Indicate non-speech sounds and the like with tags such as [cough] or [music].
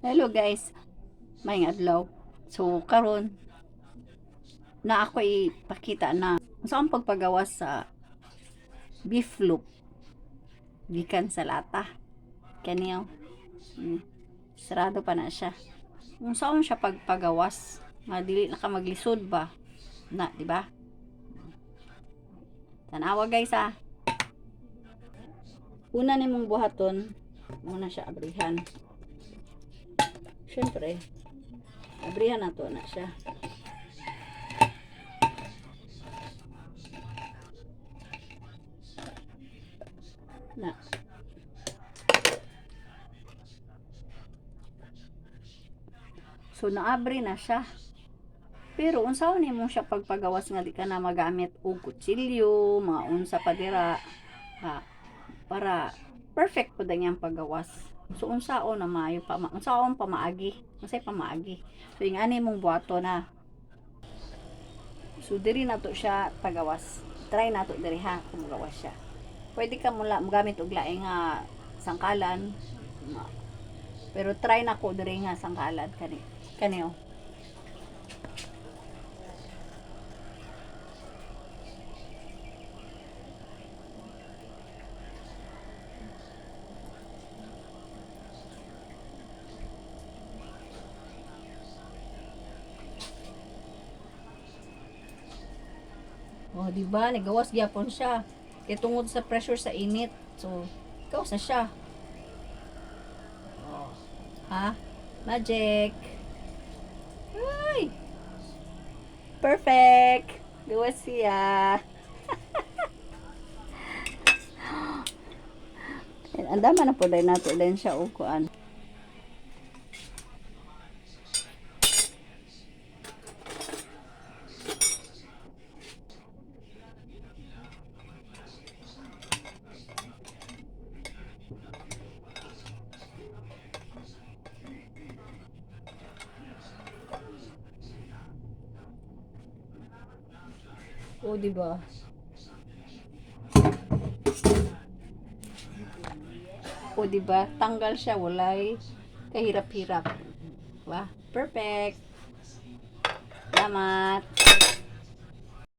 Hello guys, may adlaw. So karon na ako ipakita na sa akong pagpagawas sa beef loop gikan sa lata. Kaniyo. Mm. Sarado pa na siya. Kung saan siya pagpagawas, madili na ka maglisod ba? Na, di ba? Tanawa guys ah. Una nimong buhaton, muna siya abrihan. Siyempre, abrihan na to na siya. Na. So, naabri na siya. Pero, unsaon nimo siya pagpagawas nga di ka na magamit og kutsilyo, mga unsa pa dira. Ha, para perfect po din yung paggawas. So, unsaon na maayo pa, unsaon pa maagi. Masay pa maagi. So, yung ani mong buhato na. So, diri na to siya pagawas. Try na to diri ha, kung magawas siya. Pwede ka mula magamit og laing nga sangkalan. Ma- Pero try na ko diri nga sangkalan kani. Kani oh. Oh, di ba? Nagawas gyapon siya. Kaya tungod sa pressure sa init. So, gawas na siya. Ha? Magic. Ay! Perfect! Gawas siya. [laughs] Ang dama na po dahil nato din siya o O, di ba? O, di ba? Tanggal siya, walay kahirap-hirap. Diba? Perfect. Salamat.